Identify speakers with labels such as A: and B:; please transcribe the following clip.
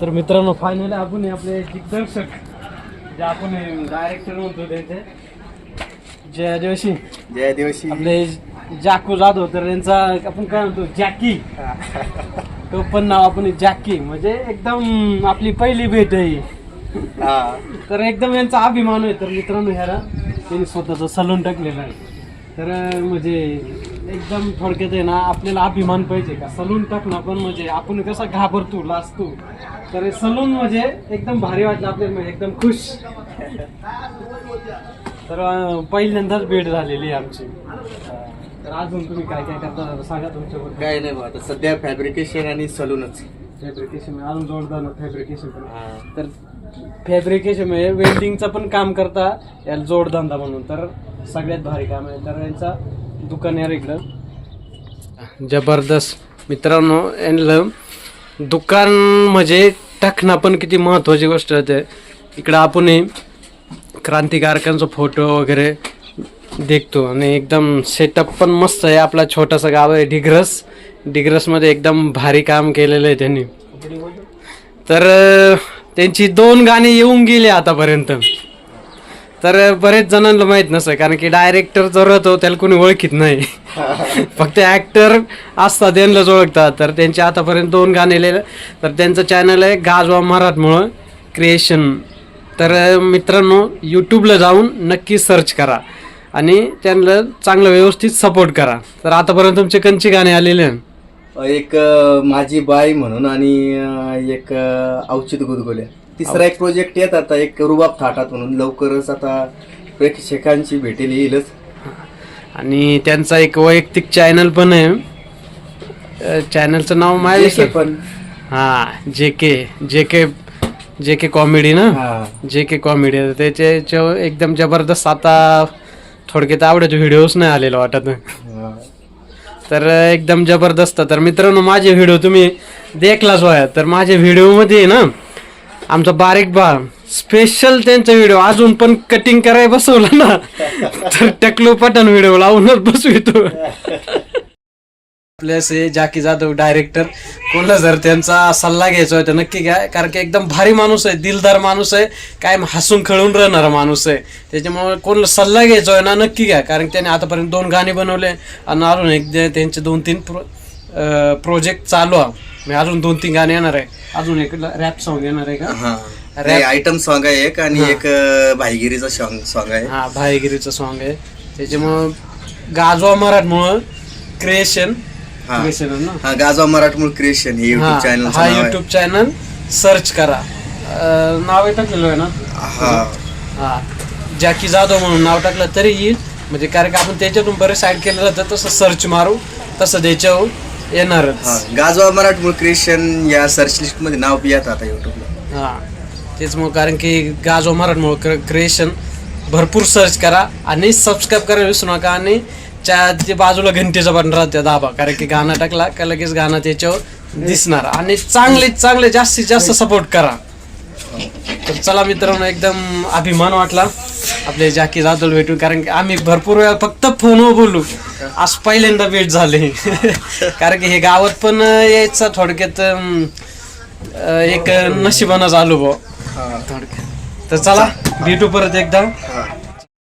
A: तर मित्रांनो फायनल आपण आपले दिग्दर्शक जे आपण डायरेक्टर म्हणतो त्यांचे जय दिवशी
B: जय दिवशी
A: आपले जाकू जाधव तर यांचा आपण काय म्हणतो जॅकी. तो पण नाव आपण जॅकी. म्हणजे एकदम आपली पहिली भेट आहे तर एकदम यांचा अभिमान आहे. तर मित्रांनो ह्याला त्यांनी स्वतःचं सलून टाकलेलं आहे. तर म्हणजे एकदम थोडक्यात आहे ना आपल्याला अभिमान पाहिजे का? सलून टाकणं पण म्हणजे आपण कसा घाबरतो लाजतो. तर सलून म्हणजे एकदम भारी वाटलं आपल्याला म्हणजे एकदम खुश. तर पहिल्यांदाच भेट झालेली आहे आमची. तर अजून तुम्ही काय काय करता सांगा तुमच्याबद्दल.
B: काय नाही आता सध्या फॅब्रिकेशन आणि सलूनच.
A: फॅब्रिकेशन अजून जोरदार फॅब्रिकेशन पण. तर फॅब्रिकेशन म्हणजे वेल्डिंगचं पण काम करता याला जोडधंदा म्हणून. तर सगळ्यात भारी काम आहे. तर यांचा दुकान आहे इकडं. जबरदस्त. मित्रांनो यांना दुकान म्हणजे टाकणं पण किती महत्त्वाची गोष्ट आहे इकडं आपणही क्रांतिकारकांचा फोटो वगैरे देखतो आणि एकदम सेटअप पण मस्त आहे. आपला छोटासा गाव आहे डिग्रस. डिग्रसमध्ये एकदम भारी काम केलेलं आहे त्यांनी. तर त्यांची दोन गाणी येऊन गेली आतापर्यंत. तर बरेच जणांना माहीत नसतं कारण की डायरेक्टर जो राहतो त्याला कोणी ओळखीत नाही. फक्त ऍक्टर असतात त्यांनाच ओळखतात. तर त्यांचे आतापर्यंत दोन गाणे लिहिले तर त्यांचं चॅनल आहे गाजवा मराठमुळं क्रिएशन तर मित्रांनो यूट्यूबला जाऊन नक्की सर्च करा. आणि त्यांना चांगलं व्यवस्थित सपोर्ट करा. तर आतापर्यंत तुमचे कंची गाणे आलेले? आहे
B: एक माझी बाई म्हणून आणि एक अवचित गुदगुल्या तिसरा एक प्रोजेक्ट येत आता एक रुबाब थाटात म्हणून. लवकरच आता प्रेक्षकांची भेटेल येईलच.
A: आणि त्यांचा एक वैयक्तिक चॅनल पण आहे. चॅनलचं नाव माहिती
B: पण.
A: हा जे के जे के जे के कॉमेडी ना? जे के कॉमेडी त्याचे एकदम जबरदस्त आता थोडक्यात आवडायचे व्हिडिओज नाही आलेलं वाटत. तर एकदम जबरदस्त. तर मित्रांनो माझे व्हिडिओ तुम्ही देखलाच व्हाय तर माझ्या व्हिडिओमध्ये ना आमचा बारीक बा स्पेशल त्यांचा व्हिडिओ अजून पण कटिंग कराय बसवला ना. तर टकलो पटन व्हिडिओ लावूनच बसवितो. प्लस हे जाकी जाधव डायरेक्टर कोणला जर त्यांचा सल्ला घ्यायचा आहे तर नक्की काय कारण की एकदम भारी माणूस आहे दिलदार माणूस आहे. काय हसून खेळून राहणारा माणूस आहे. त्याच्यामुळे कोणला सल्ला घ्यायचा आहे ना नक्की घ्या. कारण त्याने आतापर्यंत दोन गाणी बनवले. आणि अजून एक त्यांचे दोन तीन प्रो प्रोजेक्ट चालू आहे. म्हणजे अजून दोन तीन गाणे येणार आहे. अजून एक रॅप सॉन्ग येणार आहे का?
B: हा. आयटम सॉन्ग आहे एक आणि एक अं, भाईगिरीचा सॉन्ग सॉन्ग आहे.
A: हा भाईगिरीचं सॉन्ग आहे. त्याच्यामुळं गाजवा मराठमुळं क्रिएशन
B: हा.
A: क्रिएशन ना?
B: हा गाजवा मराठमूळ क्रिएशन हे युट्यूब
A: हा
B: चॅनल
A: हा युट्यूब चॅनल सर्च करा. अं, नाव आहे टाकलेलं आहे ना?
B: हा.
A: हा. जॅकी जाधव म्हणून नाव टाकलं तरी येईल म्हणजे कारण की आपण त्याच्यातून बरेच साईड केलं जातं तसं सर्च मारू तसं त्याच्यावर येणारच.
B: हा गाजवा मराठमूळ क्रिएशन या सर्च लिस्टमध्ये नाव येतं आता युट्यूबला
A: हा तेच मग कारण की गाजो मराठमोळ क्रिएशन भरपूर सर्च करा आणि सबस्क्राईब करायला विसरू नका आणि जे बाजूला घंटेचं बटन राहते दाबा. कारण की गाणं टाकला का लगेच गाणं त्याच्यावर दिसणार. आणि चांगले चांगले जास्तीत जास्त सपोर्ट करा. तर चला मित्रांनो एकदम अभिमान वाटला. आपले जाकी जाधव भेटून कारण की आम्ही भरपूर वेळा फक्त फोनवर बोलू आज पहिल्यांदा भेट झाले. कारण की हे गावात पण यायचं थोडक्यात अं, एक नशिबानं चालू भाऊ थोडक्यात तर चला भेटू परत एकदा.